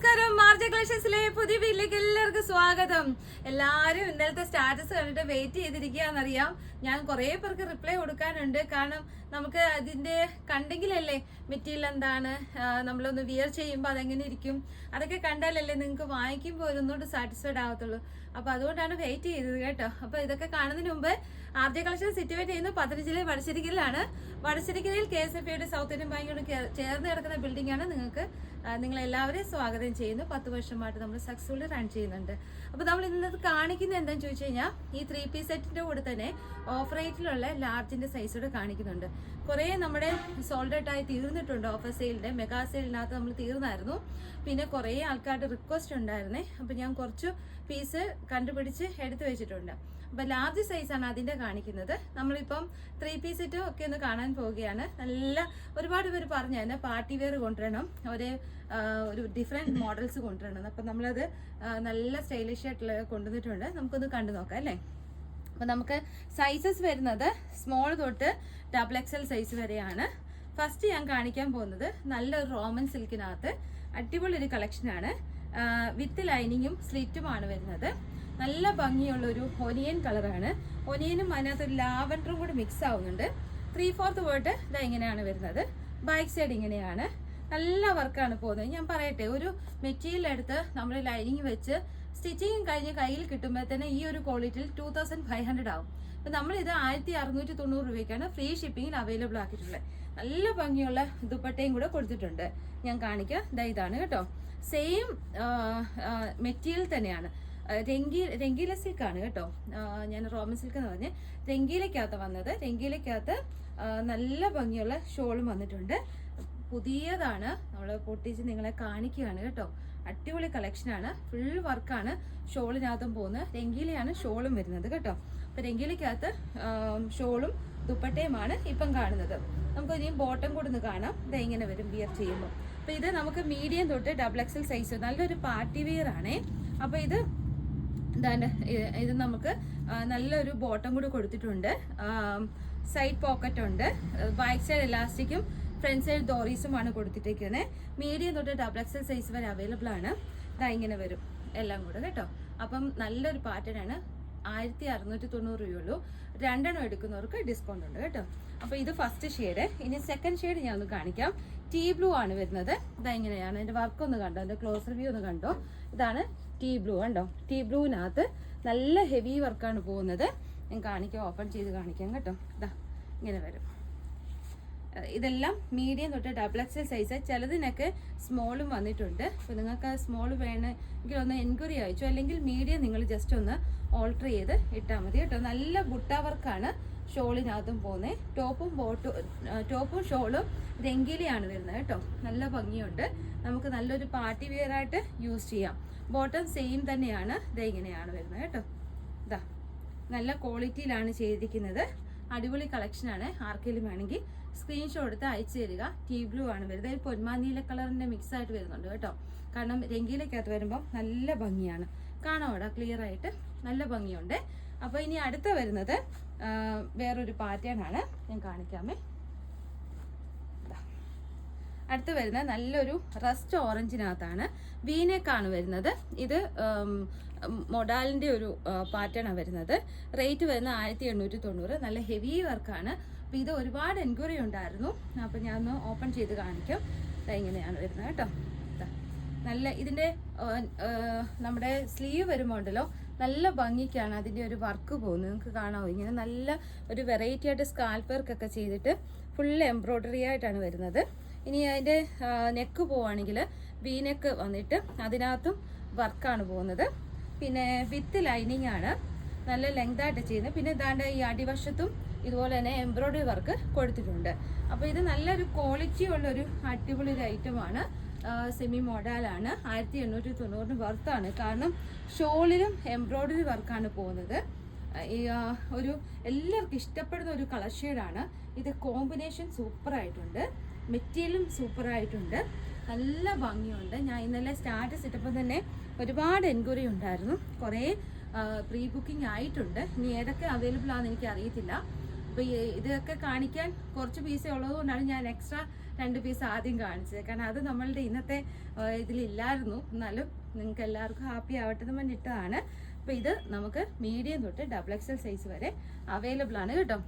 നമസ്കാരം. മാർജ കളക്ഷൻസിലെ പുതിയ വീട്ടിലേക്ക് എല്ലാവർക്കും സ്വാഗതം. എല്ലാവരും ഇന്നലത്തെ സ്റ്റാറ്റസ് കണ്ടിട്ട് വെയിറ്റ് ചെയ്തിരിക്കുകയെന്നറിയാം ഞാൻ കുറേ പേർക്ക് റിപ്ലൈ കൊടുക്കാനുണ്ട്. കാരണം നമുക്ക് അതിന്റെ കണ്ടെങ്കിലല്ലേ മെറ്റീരിയൽ എന്താണ്? നമ്മളൊന്ന് വിയർ ചെയ്യുമ്പോൾ അതെങ്ങനെ ഇരിക്കും? അതൊക്കെ കണ്ടാലല്ലേ നിങ്ങൾക്ക് വാങ്ങിക്കുമ്പോൾ ഒന്നുകൊണ്ട് സാറ്റിസ്ഫൈഡ് ആവത്തുള്ളൂ. അപ്പോൾ അതുകൊണ്ടാണ് വെയിറ്റ് ചെയ്തത് കേട്ടോ. അപ്പോൾ ഇതൊക്കെ കാണുന്നതിന് മുമ്പ് ആർ ജെ കളക്ഷൻ സിറ്റുവേറ്റ് ചെയ്യുന്നത് ജില്ലയിൽ വടശ്ശേരിക്കലാണ് വടശ്ശേരിക്കലയിൽ കെ എസ് എഫ് ഐയുടെ സൗത്ത് ഇന്ത്യൻ ബാങ്കിനോട് ചേർന്ന് കിടക്കുന്ന ബിൽഡിംഗ് ആണ് നിങ്ങൾക്ക് നിങ്ങൾ എല്ലാവരെയും സ്വാഗതം ചെയ്യുന്നു. പത്ത് വർഷമായിട്ട് നമ്മൾ സക്സസ്ഫുള്ളി റൺ ചെയ്യുന്നുണ്ട്. അപ്പോൾ നമ്മൾ ഇന്നത് കാണിക്കുന്നത് എന്താണെന്ന് ചോദിച്ചു കഴിഞ്ഞാൽ ഈ ത്രീ പീസ് സെറ്റിന്റെ കൂടെ തന്നെ ഓഫ് റേറ്റിലുള്ള ലാർജിന്റെ സൈസോട് കാണിക്കുന്നുണ്ട്. കുറേ നമ്മുടെ സോൾഡ് ആയി തീർന്നിട്ടുണ്ട് ഓഫർ സെയിലിന്റെ മെഗാ സെയിലിനകത്ത് നമ്മൾ തീർന്നായിരുന്നു. പിന്നെ കുറേ ആൾക്കാരുടെ റിക്വസ്റ്റ് ഉണ്ടായിരുന്നേ. അപ്പോൾ ഞാൻ കുറച്ച് പീസ് കണ്ടുപിടിച്ച് എടുത്തു വെച്ചിട്ടുണ്ട്. അപ്പോൾ ലാർജ് സൈസാണ് അതിന്റെ കാണിക്കുന്നത്. നമ്മളിപ്പം ത്രീ പീസ് സെറ്റും ഒക്കെ ഒന്ന് കാണാൻ പോവുകയാണ്. നല്ല ഒരുപാട് പേര് പറഞ്ഞായിരുന്നു പാർട്ടി വെയർ കൊണ്ടുവരണം. ഒരേ ഒരു ഡിഫറെന്റ് മോഡൽസ് കൊണ്ടുവരണം. അപ്പം നമ്മളത് നല്ല സ്റ്റൈലിഷ് ആയിട്ടുള്ള കൊണ്ടുവന്നിട്ടുണ്ട്. നമുക്കൊന്ന് കണ്ടു നോക്കാം അല്ലേ? അപ്പം നമുക്ക് സൈസസ് വരുന്നത് സ്മോൾ തൊട്ട് ഡബിൾ എക്സൽ സൈസ് വരെയാണ്. ഫസ്റ്റ് ഞാൻ കാണിക്കാൻ പോകുന്നത് നല്ലൊരു റോമൻ സിൽക്കിനകത്ത് അടിപൊളി ഒരു കളക്ഷനാണ് വിത്ത് ലൈനിങ്ങും സ്ലിറ്റുമാണ് വരുന്നത്. നല്ല ഭംഗിയുള്ള ഒരു ഒനിയൻ കളറാണ്. ഒനിയനും അതിനകത്ത് ഒരു ലാവൻഡറും കൂടി മിക്സ് ആവുന്നുണ്ട്. ത്രീ ഫോർത്ത് പോയിട്ട് ഇതാ ഇങ്ങനെയാണ് വരുന്നത്. ബാക്ക് സൈഡ് ഇങ്ങനെയാണ്. നല്ല വർക്കാണ് പോകുന്നത്. ഞാൻ പറയട്ടെ ഒരു മെറ്റീരിയൽ എടുത്ത് നമ്മൾ ലൈനിങ് വെച്ച് സ്റ്റിച്ചിങ് കഴിഞ്ഞ് കയ്യിൽ കിട്ടുമ്പോൾ തന്നെ ഈ ഒരു ക്വാളിറ്റിയിൽ ടു തൗസൻഡ് ഫൈവ് ഹൺഡ്രഡ് ആവും. അപ്പം നമ്മളിത് ആയിരത്തി അറുന്നൂറ്റി തൊണ്ണൂറ് രൂപയ്ക്കാണ് ഫ്രീ ഷിപ്പിങ്ങിൽ അവൈലബിൾ ആക്കിയിട്ടുള്ളത്. നല്ല ഭംഗിയുള്ള ദുപ്പട്ടയും കൂടെ കൊടുത്തിട്ടുണ്ട്. ഞാൻ കാണിക്കാം. ഇതാ ഇതാണ് കേട്ടോ. സെയിം മെറ്റീരിയൽ തന്നെയാണ്. രംഗീ രംഗീല സിൽക്കാണ് കേട്ടോ. ഞാൻ റോമൻ സിൽക്ക് എന്ന് പറഞ്ഞ്. രംഗീലയ്ക്കകത്ത് വന്നത്. രംഗീലയ്ക്കകത്ത് നല്ല ഭംഗിയുള്ള ഷോളും വന്നിട്ടുണ്ട്. പുതിയതാണ്. നമ്മൾ പൊട്ടിച്ച് നിങ്ങളെ കാണിക്കുകയാണ് കേട്ടോ. അടിപൊളി കളക്ഷനാണ്. ഫുൾ വർക്കാണ് ഷോളിനകത്തും പോകുന്നത്. രംഗീലയാണ് ഷോളും വരുന്നത് കേട്ടോ. അപ്പൊ രംഗീലയ്ക്കകത്ത് ഷോളും ദുപ്പട്ടയുമാണ് ഇപ്പം കാണുന്നത്. നമുക്ക് ഇനിയും ബോട്ടം കൂടെ ഒന്ന് കാണാം. ഇത് ഇങ്ങനെ വരും വിയർ ചെയ്യുമ്പോൾ. അപ്പൊ ഇത് നമുക്ക് മീഡിയം തൊട്ട് ഡബിൾ എക്സൽ സൈസ്. നല്ലൊരു പാർട്ടി വെയർ ആണേ അപ്പോൾ ഇത് ഇ- ഇത് നമുക്ക് നല്ലൊരു ബോട്ടം കൂടി കൊടുത്തിട്ടുണ്ട്. സൈഡ് പോക്കറ്റ് ഉണ്ട്. ബാക്ക് സൈഡ് എലാസ്റ്റിക്കും ഫ്രണ്ട് സൈഡ് ഡോറീസുമാണ് കൊടുത്തിട്ടേക്കുന്നത് മീഡിയം തൊട്ട് ഡബിൾ എക്സൽ സൈസ് വരെ അവൈലബിൾ ആണ്. ഇതാ ഇങ്ങനെ വരും. എല്ലാം കൂടെ കേട്ടോ. അപ്പം നല്ലൊരു പാറ്റേൺ ആണ്. ആയിരത്തി അറുന്നൂറ്റി തൊണ്ണൂറ് രൂപയുള്ളൂ. രണ്ടെണ്ണം എടുക്കുന്നവർക്ക് ഡിസ്കൗണ്ട് ഉണ്ട് കേട്ടോ. അപ്പോൾ ഇത് ഫസ്റ്റ് ഷെയ്ഡ് ഇനി സെക്കൻഡ് ഷെയ്ഡ് ഞാൻ ഒന്ന് കാണിക്കാം. ടീ ബ്ലൂ ആണ് വരുന്നത്. ഇതാ ഇങ്ങനെയാണ്. എന്റെ വർക്ക് ഒന്ന് കണ്ടോ? എന്റെ ക്ലോസർ വ്യൂ ഒന്ന് കണ്ടോ? ഇതാണ് ടീ ബ്ലൂ കണ്ടോ? ടീ ബ്ലൂവിനകത്ത് നല്ല ഹെവി വർക്കാണ് പോകുന്നത്. ഞാൻ കാണിക്കാം ഓപ്പൺ ചെയ്ത് കാണിക്കാം കേട്ടോ. ഇതാ ഇങ്ങനെ വരും. ഇതെല്ലാം മീഡിയം തൊട്ട് ഡബിൾ എക്സൽ സൈസ് ചിലതിനൊക്കെ സ്മോളും വന്നിട്ടുണ്ട്. അപ്പോൾ നിങ്ങൾക്ക് സ്മോൾ വേണമെങ്കിൽ ഒന്ന് എൻക്വയറി അയച്ചു? അല്ലെങ്കിൽ മീഡിയം നിങ്ങൾ ജസ്റ്റ് ഒന്ന് ഓൾട്ടർ ചെയ്ത് ഇട്ടാൽ മതി കേട്ടോ. നല്ല ബുട്ട വർക്കാണ് ഷോളിനകത്തും പോകുന്നത് ടോപ്പും ബോട്ടും ടോപ്പും ഷോളും രംഗിലിയാണ് വരുന്നത് കേട്ടോ. നല്ല ഭംഗിയുണ്ട്. നമുക്ക് നല്ലൊരു പാർട്ടി വെയർ ആയിട്ട് യൂസ് ചെയ്യാം. ബോട്ടം സെയിം തന്നെയാണ്. ഇത് ഇങ്ങനെയാണ് വരുന്നത് കേട്ടോ. ഇതാ നല്ല ക്വാളിറ്റിയിലാണ് ചെയ്തിരിക്കുന്നത്. അടിപൊളി കളക്ഷനാണ് ആർക്കെങ്കിലും വേണമെങ്കിൽ സ്ക്രീൻഷോട്ട് എടുത്ത് അയച്ചു തരിക. ടീ ബ്ലൂ ആണ് വരുന്നത്. ഇത് പൊന്മാനീല കളറിന്റെ മിക്സ് ആയിട്ട് വരുന്നുണ്ട് കേട്ടോ. കാരണം രംഗീലക്കകത്ത് വരുമ്പം നല്ല ഭംഗിയാണ്. കാണാം അവിടെ ക്ലിയർ ആയിട്ട് നല്ല ഭംഗിയുണ്ട്. അപ്പോൾ ഇനി അടുത്ത വരുന്നത് വേറൊരു പാറ്റേൺ ആണ് ഞാൻ കാണിക്കാമേ. അടുത്ത് വരുന്നത് നല്ലൊരു റസ്റ്റ് ഓറഞ്ചിനകത്താണ് വീനേക്കാണ് വരുന്നത്. ഇത് മൊഡാലിന്റെ ഒരു പാറ്റേൺ ആണ് വരുന്നത്. റേറ്റ് വരുന്നത് ആയിരത്തി എണ്ണൂറ്റി തൊണ്ണൂറ് നല്ല ഹെവി വർക്കാണ് അപ്പോൾ ഇത് ഒരുപാട് എൻക്വയറി ഉണ്ടായിരുന്നു. അപ്പോൾ ഞാൻ ഒന്ന് ഓപ്പൺ ചെയ്ത് കാണിക്കും. ഇങ്ങനെയാണ് വരുന്നത് കേട്ടോ. നല്ല ഇതിന്റെ നമ്മുടെ സ്ലീവ് വരുമ്പോൾ ഉണ്ടല്ലോ നല്ല ഭംഗിക്കാണ് അതിന്റെ ഒരു വർക്ക് പോകുന്നത്. നിങ്ങൾക്ക് കാണാമോ ഇങ്ങനെ നല്ല ഒരു വെറൈറ്റി ആയിട്ട് സ്കാൽപ്പ് വർക്കൊക്കെ ചെയ്തിട്ട് ഫുൾ എംബ്രോയ്ഡറി ആയിട്ടാണ് വരുന്നത്. ഇനി അതിന്റെ നെക്ക് പോവാണെങ്കിൽ വി നെക്ക് വന്നിട്ട് അതിനകത്തും വർക്കാണ് പോകുന്നത്. പിന്നെ വിത്ത് ലൈനിങ് ആണ് നല്ല ലെങ്ത് ആയിട്ട് ചെയ്യുന്നത്. പിന്നെ ഇതാണ്ട് ഈ അടിവശത്തും ഇതുപോലെ തന്നെ എംബ്രോയ്ഡറി വർക്ക് കൊടുത്തിട്ടുണ്ട്. അപ്പോൾ ഇത് നല്ലൊരു ക്വാളിറ്റി ഉള്ള ഒരു അടിപൊളി ഒരു ഐറ്റമാണ് സെമി മോഡലാണ് ആയിരത്തി എണ്ണൂറ്റി തൊണ്ണൂറിന് വർത്താണ് കാരണം ഷോളിലും എംബ്രോയ്ഡറി വർക്കാണ് പോകുന്നത്. ഒരു എല്ലാവർക്കും ഇഷ്ടപ്പെടുന്ന ഒരു കളർ ഷെയ്ഡാണ് ഇത് കോമ്പിനേഷൻ സൂപ്പർ ആയിട്ടുണ്ട്. മെറ്റീരിയലും സൂപ്പർ ആയിട്ടുണ്ട്. നല്ല ഭംഗിയുണ്ട്. ഞാൻ ഇന്നലെ സ്റ്റാറ്റസ് ഇട്ടപ്പോൾ തന്നെ ഒരുപാട് എൻക്വയറി ഉണ്ടായിരുന്നു. കുറേ പ്രീ ബുക്കിംഗ് ആയിട്ടുണ്ട്. ഇനി ഏതൊക്കെ അവൈലബിൾ ആണെന്ന് എനിക്ക് അറിയത്തില്ല അപ്പോൾ ഇതൊക്കെ കാണിക്കാൻ കുറച്ച് പീസേ ഉള്ളതുകൊണ്ടാണ് ഞാൻ എക്സ്ട്രാ രണ്ട് പീസ് ആദ്യം കാണിച്ചത്. കാരണം അത് നമ്മളുടെ ഇന്നത്തെ ഇതിലില്ലായിരുന്നു. എന്നാലും നിങ്ങൾക്ക് എല്ലാവർക്കും ഹാപ്പി ആവട്ടെ എന്ന് വേണ്ടിയിട്ടാണ് അപ്പോൾ ഇത് നമുക്ക് മീഡിയം തൊട്ട് ഡബിൾ എക്സൽ സൈസ് വരെ അവൈലബിൾ ആണ് കേട്ടോ.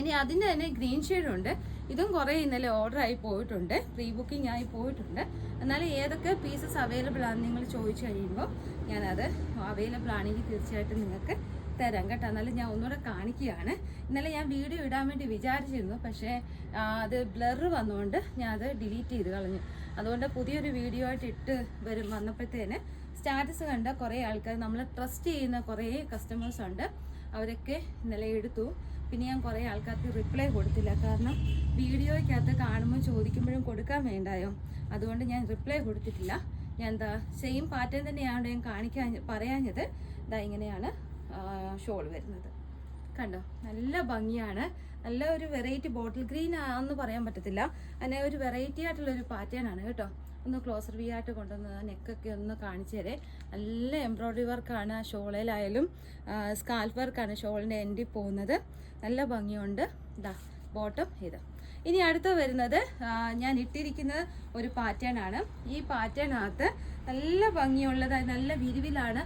ഇനി അതിന്റെ തന്നെ ഗ്രീൻ ഉണ്ട്. ഇതും കുറേ ഇന്നലെ ഓർഡർ ആയി പോയിട്ടുണ്ട്. പ്രീ ബുക്കിംഗ് ആയി പോയിട്ടുണ്ട്. എന്നാലും ഏതൊക്കെ പീസസ് അവൈലബിൾ ആണെന്ന് നിങ്ങൾ ചോദിച്ചു കഴിയുമ്പോൾ ഞാനത് അവൈലബിൾ ആണെങ്കിൽ തീർച്ചയായിട്ടും നിങ്ങൾക്ക് തരാം കേട്ടോ. എന്നാലും ഞാൻ ഒന്നുകൂടെ കാണിക്കുകയാണ്. ഇന്നലെ ഞാൻ വീഡിയോ ഇടാൻ വേണ്ടി വിചാരിച്ചിരുന്നു. പക്ഷേ അത് ബ്ലറ് വന്നുകൊണ്ട് ഞാൻ അത് ഡിലീറ്റ് ചെയ്ത് കളഞ്ഞു. അതുകൊണ്ട് പുതിയൊരു വീഡിയോ ആയിട്ട് ഇട്ട് വരും വന്നപ്പോഴത്തേന് സ്റ്റാറ്റസ് കണ്ട കുറേ ആൾക്കാർ നമ്മൾ ട്രസ്റ്റ് ചെയ്യുന്ന കുറേ കസ്റ്റമേഴ്സ് ഉണ്ട്. അവരൊക്കെ ഇന്നലെ എടുത്തു. പിന്നെ ഞാൻ കുറേ ആൾക്കാർക്ക് റിപ്ലൈ കൊടുത്തില്ല. കാരണം വീഡിയോയ്ക്കകത്ത് കാണുമ്പോൾ ചോദിക്കുമ്പോഴും കൊടുക്കാൻ വേണ്ടായോ? അതുകൊണ്ട് ഞാൻ റിപ്ലൈ കൊടുത്തിട്ടില്ല. ഞാൻ എന്താ സെയിം പാറ്റേൺ തന്നെയാണ് ഞാൻ കാണിക്കാൻ പറയാഞ്ഞത്. ഇതാ ഇങ്ങനെയാണ്. ഷോൾ വരുന്നത്. കണ്ടോ? നല്ല ഭംഗിയാണ്. നല്ല ഒരു വെറൈറ്റി ബോട്ടിൽ ഗ്രീൻ ആണെന്ന് പറയാൻ പറ്റത്തില്ല. അതിനെ ഒരു വെറൈറ്റി ആയിട്ടുള്ള ഒരു പാറ്റേൺ ആണ് കേട്ടോ. ഒന്ന് ക്ലോസർ വി ആയിട്ട് കൊണ്ടുവന്ന് നെക്കൊക്കെ ഒന്ന് കാണിച്ചു തരേ. നല്ല എംബ്രോയ്ഡറി വർക്കാണ് ആ ഷോളിലായാലും. സ്കാൽഫ് വർക്കാണ് ഷോളിന്റെ എൻഡിൽ പോകുന്നത്. നല്ല ഭംഗിയുണ്ട്. ഇതാ ബോട്ടം ഇത്. ഇനി അടുത്ത വരുന്നത് ഞാൻ ഇട്ടിരിക്കുന്നത് ഒരു പാറ്റേൺ ആണ്. ഈ പാറ്റേണകത്ത് നല്ല ഭംഗിയുള്ളതായി നല്ല വിരിവിലാണ്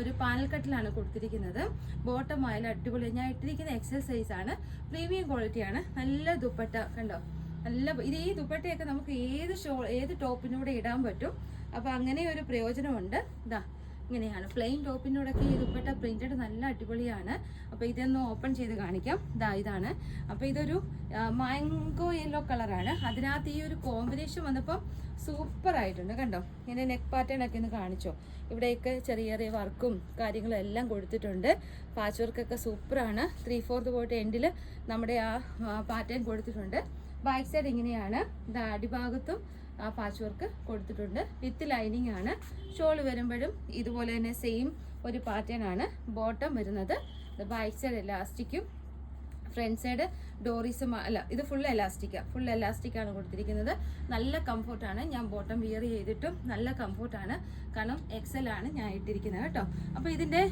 ഒരു പാനൽ കട്ടിലാണ് കൊടുത്തിരിക്കുന്നത്. ബോട്ടം ആയാലും അടിപൊളി. ഞാൻ ഇട്ടിരിക്കുന്ന എക്സസൈസ് ആണ്. പ്രീമിയം ക്വാളിറ്റിയാണ് നല്ല ദുപ്പട്ട കണ്ടോ? നല്ല ഇത് ഈ ദുപ്പട്ടയൊക്കെ നമുക്ക് ഏത് ഷോ ഏത് ടോപ്പിനൂടെ ഇടാൻ പറ്റും? അപ്പോൾ അങ്ങനെ ഒരു പ്രയോജനമുണ്ട്. ഇതാ ഇങ്ങനെയാണ്. പ്ലെയിൻ ടോപ്പിനോടൊക്കെ ഈ ദുപ്പട്ട പ്രിന്റഡ് നല്ല അടിപൊളിയാണ്. അപ്പോൾ ഇതൊന്ന് ഓപ്പൺ ചെയ്ത് കാണിക്കാം. ഇതാ ഇതാണ്. അപ്പോൾ ഇതൊരു മാംഗോ യെല്ലോ കളറാണ് അതിനകത്ത് ഈ ഒരു കോമ്പിനേഷൻ വന്നപ്പോൾ സൂപ്പർ ആയിട്ടുണ്ട്. കണ്ടോ? ഇങ്ങനെ നെക്ക് പാറ്റേൺ ഒക്കെ ഒന്ന് കാണിച്ചോ? ഇവിടെയൊക്കെ ചെറിയ ചെറിയ വർക്കും കാര്യങ്ങളും എല്ലാം കൊടുത്തിട്ടുണ്ട്. പാച്ച് വർക്കൊക്കെ സൂപ്പറാണ് ത്രീ ഫോർത്ത് പോയിട്ട് എൻഡിൽ നമ്മുടെ ആ പാറ്റേൺ കൊടുത്തിട്ടുണ്ട്. ബാക്ക് സൈഡ് ഇങ്ങനെയാണ്. അടിഭാഗത്തും ആ പാച്ച് വർക്ക് കൊടുത്തിട്ടുണ്ട്. വിത്ത് ലൈനിങ് ആണ്. ഷോൾ വരുമ്പോഴും ഇതുപോലെ തന്നെ സെയിം ഒരു പാറ്റേൺ ആണ്. ബോട്ടം വരുന്നത്. ബാക്ക് സൈഡ് എലാസ്റ്റിക്കും ഫ്രണ്ട് സൈഡ് ഡോറീസും അല്ല ഇത് ഫുൾ എലാസ്റ്റിക്കാണ് ഫുൾ എലാസ്റ്റിക് ആണ് കൊടുത്തിരിക്കുന്നത്. നല്ല കംഫോർട്ടാണ് ഞാൻ ബോട്ടം വിയർ ചെയ്തിട്ടും നല്ല കംഫോർട്ടാണ് കാരണം എക്സൽ ആണ് ഞാൻ ഇട്ടിരിക്കുന്നത് കേട്ടോ. അപ്പോൾ ഇതിന്റെ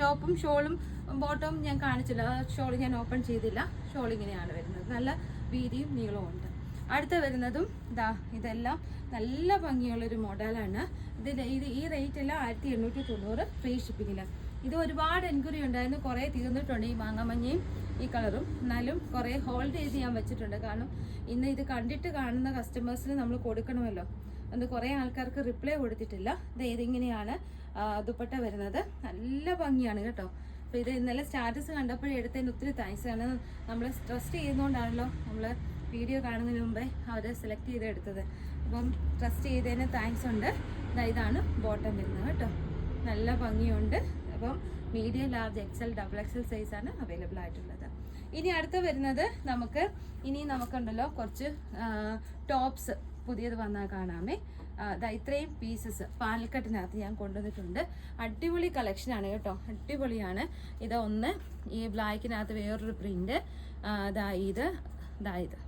ടോപ്പും ഷോളും ബോട്ടവും ഞാൻ കാണിച്ചില്ല. ഷോൾ ഞാൻ ഓപ്പൺ ചെയ്തില്ല. ഷോൾ ഇങ്ങനെയാണ് വരുന്നത്. നല്ല വീതിയും നീളവും ഉണ്ട്. അടുത്ത വരുന്നതും ഇതാ ഇതെല്ലാം നല്ല ഭംഗിയുള്ളൊരു മോഡലാണ്. ഇതിന്റെ ഇത് ഈ റേറ്റ് എല്ലാം ആയിരത്തി എണ്ണൂറ്റി തൊണ്ണൂറ് ഫ്രീ ഷിപ്പിങ്ങിൽ ഇത് ഒരുപാട് എൻക്വയറി ഉണ്ടായിരുന്നു. കുറേ തീർന്നിട്ടുണ്ട് ഈ മാങ്ങാമഞ്ഞയും ഈ കളറും. എന്നാലും കുറേ ഹോൾഡ് ചെയ്ത് ഞാൻ വെച്ചിട്ടുണ്ട്. കാരണം ഇന്ന് ഇത് കണ്ടിട്ട് കാണുന്ന കസ്റ്റമേഴ്സിന് നമ്മൾ കൊടുക്കണമല്ലോ. അന്ന് കുറേ ആൾക്കാർക്ക് റിപ്ലൈ കൊടുത്തിട്ടില്ല. ഇത് ഇതിങ്ങനെയാണ് ദുപ്പട്ട വരുന്നത്. നല്ല ഭംഗിയാണ് കേട്ടോ. അപ്പോൾ ഇത് ഇന്നലെ സ്റ്റാറ്റസ് കണ്ടപ്പോഴേ എടുത്തതിന് ഒത്തിരി താങ്ക്സ് ആണ്. നമ്മൾ ട്രസ്റ്റ് ചെയ്യുന്നതുകൊണ്ടാണല്ലോ നമ്മൾ വീഡിയോ കാണുന്നതിന് മുമ്പേ അവർ സെലക്ട് ചെയ്ത് എടുത്തത് അപ്പം ട്രസ്റ്റ് ചെയ്തതിന് താങ്ക്സ് ഉണ്ട്. ഇതാണ് ബോട്ടം വരുന്നത് കേട്ടോ. നല്ല ഭംഗിയുണ്ട്. അപ്പം medium large XL double XL സൈസാണ് അവൈലബിൾ ആയിട്ടുള്ളത്. ഇനി അടുത്ത് വരുന്നത് നമുക്ക് ഇനി നമുക്കുണ്ടല്ലോ കുറച്ച് ടോപ്സ് പുതിയത് വന്നാൽ കാണാമേ. ഇതാ ഇത്രയും പീസസ് പാലക്കെട്ടിനകത്ത് ഞാൻ കൊണ്ടുവന്നിട്ടുണ്ട്. അടിപൊളി കളക്ഷനാണ് കേട്ടോ. അടിപൊളിയാണ്. ഇത് ഒന്ന് ഈ ബ്ലാക്കിനകത്ത് വേറൊരു പ്രിന്റ് ഇതാ ഇത് ഇതാ ഇത്.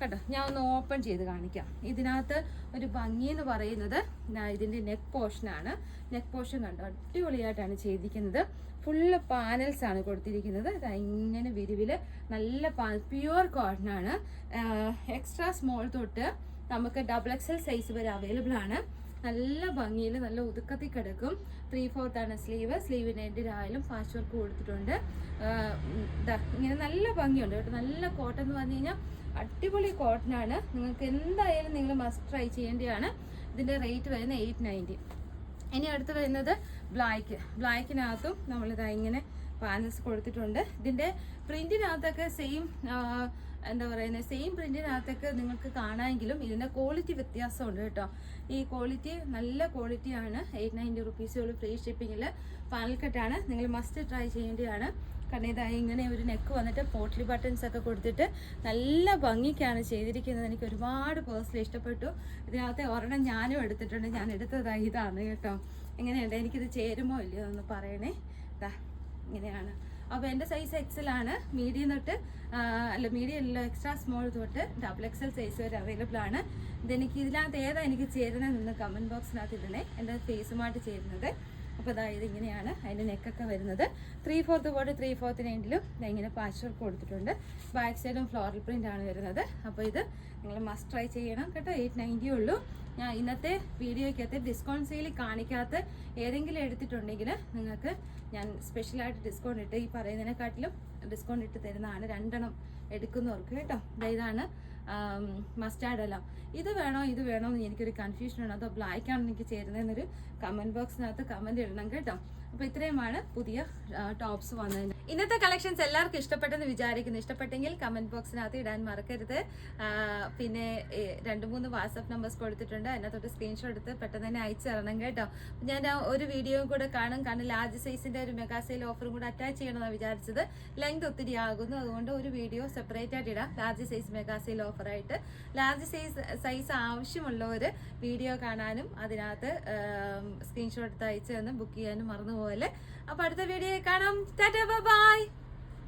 കേട്ടോ ഞാൻ ഒന്ന് ഓപ്പൺ ചെയ്ത് കാണിക്കാം. ഇതിനകത്ത് ഒരു ഭംഗി എന്ന് പറയുന്നത് ഇതിന്റെ നെക്ക് പോർഷനാണ് നെക്ക് പോർഷൻ കണ്ടോ അടിപൊളിയായിട്ടാണ് ചെയ്തിരിക്കുന്നത്. ഫുള്ള് പാനൽസ് ആണ് കൊടുത്തിരിക്കുന്നത്. ഇങ്ങനെ വിരിവിൽ നല്ല പ്യുവർ കോട്ടൺ ആണ്. എക്സ്ട്രാ സ്മോൾ തൊട്ട് നമുക്ക് ഡബിൾ എക്സൽ സൈസ് വരെ അവൈലബിൾ ആണ്. നല്ല ഭംഗിയിൽ നല്ല ഒതുക്കത്തിൽ കിടക്കും. ത്രീ ഫോർത്ത് ആണ് സ്ലീവ് സ്ലീവിന് എൻഡിലായാലും പാച്ച് വർക്ക് കൊടുത്തിട്ടുണ്ട്. ഇങ്ങനെ നല്ല ഭംഗിയുണ്ട് കേട്ടോ. നല്ല കോട്ടൺ എന്ന് പറഞ്ഞു കഴിഞ്ഞാൽ അടിപൊളി കോട്ടൺ ആണ്. നിങ്ങൾക്ക് എന്തായാലും നിങ്ങൾ മസ്റ്റ് ട്രൈ ചെയ്യേണ്ടതാണ്. ഇതിന്റെ റേറ്റ് വരുന്നത് എയ്റ്റ് നയന്റി ഇനി അടുത്ത് വരുന്നത് ബ്ലാക്ക് ബ്ലാക്കിനകത്തും നമ്മളിതാ ഇങ്ങനെ പാനൽസ് കൊടുത്തിട്ടുണ്ട്. ഇതിന്റെ പ്രിന്റിനകത്തൊക്കെ സെയിം എന്താ പറയുന്നത് സെയിം പ്രിന്റിനകത്തൊക്കെ നിങ്ങൾക്ക് കാണാമെങ്കിലും ഇതിന്റെ ക്വാളിറ്റി വ്യത്യാസമുണ്ട് കേട്ടോ. ഈ ക്വാളിറ്റി നല്ല ക്വാളിറ്റിയാണ് എയ്റ്റ് നയന്റി റുപ്പീസുകൾ ഫ്രീ ഷിപ്പിങ്ങിൽ പാൽക്കെട്ടാണ് കട്ടാണ് നിങ്ങൾ മസ്റ്റ് ട്രൈ ചെയ്യേണ്ടതാണ്. കാരണം ഇതായി ഇങ്ങനെ ഒരു നെക്ക് വന്നിട്ട് പോട്ട്ലി ബട്ടൺസ് ഒക്കെ കൊടുത്തിട്ട് നല്ല ഭംഗിക്കാണ് ചെയ്തിരിക്കുന്നത്. എനിക്ക് ഒരുപാട് പേഴ്സണലി ഇഷ്ടപ്പെട്ടു. ഇതിനകത്ത് ഒരെണ്ണം ഞാനും എടുത്തിട്ടുണ്ട്. ഞാൻ എടുത്തതായി ഇതാണ് കേട്ടോ. എങ്ങനെയുണ്ട്? എനിക്കിത് ചേരുമോ ഇല്ലയോ എന്ന് പറയണേ. ഇതാ ഇങ്ങനെയാണ്. അപ്പോൾ എന്റെ സൈസ് എക്സൽ ആണ് മീഡിയം തൊട്ട് അല്ല മീഡിയം അല്ല എക്സ്ട്രാ സ്മോൾ തൊട്ട് ഡബിൾ എക്സൽ സൈസ് വരെ അവൈലബിൾ ആണ്. ഇതെനിക്ക് ഇതിനകത്ത് ഏതാ എനിക്ക് ചേരുന്നതെന്ന് കമന്റ് ബോക്സിനകത്ത് ഇടണേ. എന്റെ ഫേസുമായിട്ട് ചേരുന്നത്. അപ്പോൾ അതായത് ഇങ്ങനെയാണ് അതിന്റെ നെക്കൊക്കെ വരുന്നത്. ത്രീ ഫോർത്ത് ബോർഡ് ത്രീ ഫോർത്തിന് എൻഡിലും ഇങ്ങനെ പാച്ച് വർക്ക് കൊടുത്തിട്ടുണ്ട്. ബാക്ക് സൈഡും ഫ്ലോറൽ പ്രിന്റ് ആണ് വരുന്നത്. അപ്പോൾ ഇത് നിങ്ങൾ മസ്റ്റ് ട്രൈ ചെയ്യണം കേട്ടോ. എയ്റ്റ് നയന്റി ഉള്ളൂ. ഞാൻ ഇന്നത്തെ വീഡിയോയ്ക്കകത്ത് ഡിസ്കൗണ്ട് സെയിൽ കാണിക്കാത്ത ഏതെങ്കിലും എടുത്തിട്ടുണ്ടെങ്കിൽ നിങ്ങൾക്ക് ഞാൻ സ്പെഷ്യലായിട്ട് ഡിസ്കൗണ്ട് ഇട്ട് ഈ പറയുന്നതിനെക്കാട്ടിലും ഡിസ്കൗണ്ട് ഇട്ട് തരുന്നതാണ് രണ്ടെണ്ണം എടുക്കുന്നവർക്ക് കേട്ടോ. ഇതാണ് മസ്റ്റാർഡ് അല്ല. ഇത് വേണോ ഇത് വേണോ എന്ന് എനിക്കൊരു കൺഫ്യൂഷൻ ആണ്. അതോ ബ്ലാക്ക് ആണോ എനിക്ക് ചേരുന്നതെന്നൊരു കമന്റ് ബോക്സിനകത്ത് കമന്റ് ഇടണം കേട്ടോ. അപ്പോൾ ഇത്രയുമാണ് പുതിയ ടോപ്സ് വന്നതിന് ഇന്നത്തെ കളക്ഷൻസ് എല്ലാവർക്കും ഇഷ്ടപ്പെട്ടെന്ന് വിചാരിക്കുന്നു. ഇഷ്ടപ്പെട്ടെങ്കിൽ കമന്റ് ബോക്സിനകത്ത് ഇടാൻ മറക്കരുത്. പിന്നെ രണ്ട് മൂന്ന് വാട്സപ്പ് നമ്പേഴ്സ് കൊടുത്തിട്ടുണ്ട്. അതിനകത്തോട്ട് സ്ക്രീൻഷോട്ട് എടുത്ത് പെട്ടെന്ന് തന്നെ അയച്ചു തരണം കേട്ടോ. ഞാൻ ഒരു വീഡിയോയും കൂടെ കാണും. കാരണം ലാർജ് സൈസിന്റെ ഒരു മെഗാ സെയിൽ ഓഫറും കൂടെ അറ്റാച്ച് ചെയ്യണമെന്നാണ് വിചാരിച്ചത്. ലെങ്ത് ഒത്തിരി ആകുന്നു. അതുകൊണ്ട് ഒരു വീഡിയോ സെപ്പറേറ്റ് ആയിട്ട് ഇടാം. ലാർജ് സൈസ് മെഗാ സെയിൽ ഓഫറായിട്ട് ലാർജ് സൈസ് സൈസ് ആവശ്യമുള്ളവർ വീഡിയോ കാണാനും അതിനകത്ത് സ്ക്രീൻഷോട്ട് എടുത്ത് അയച്ചു തന്ന് ബുക്ക് ചെയ്യാനും മറന്നുപോലെ അപ്പോൾ അടുത്ത വീഡിയോ കാണാം. Tata bye.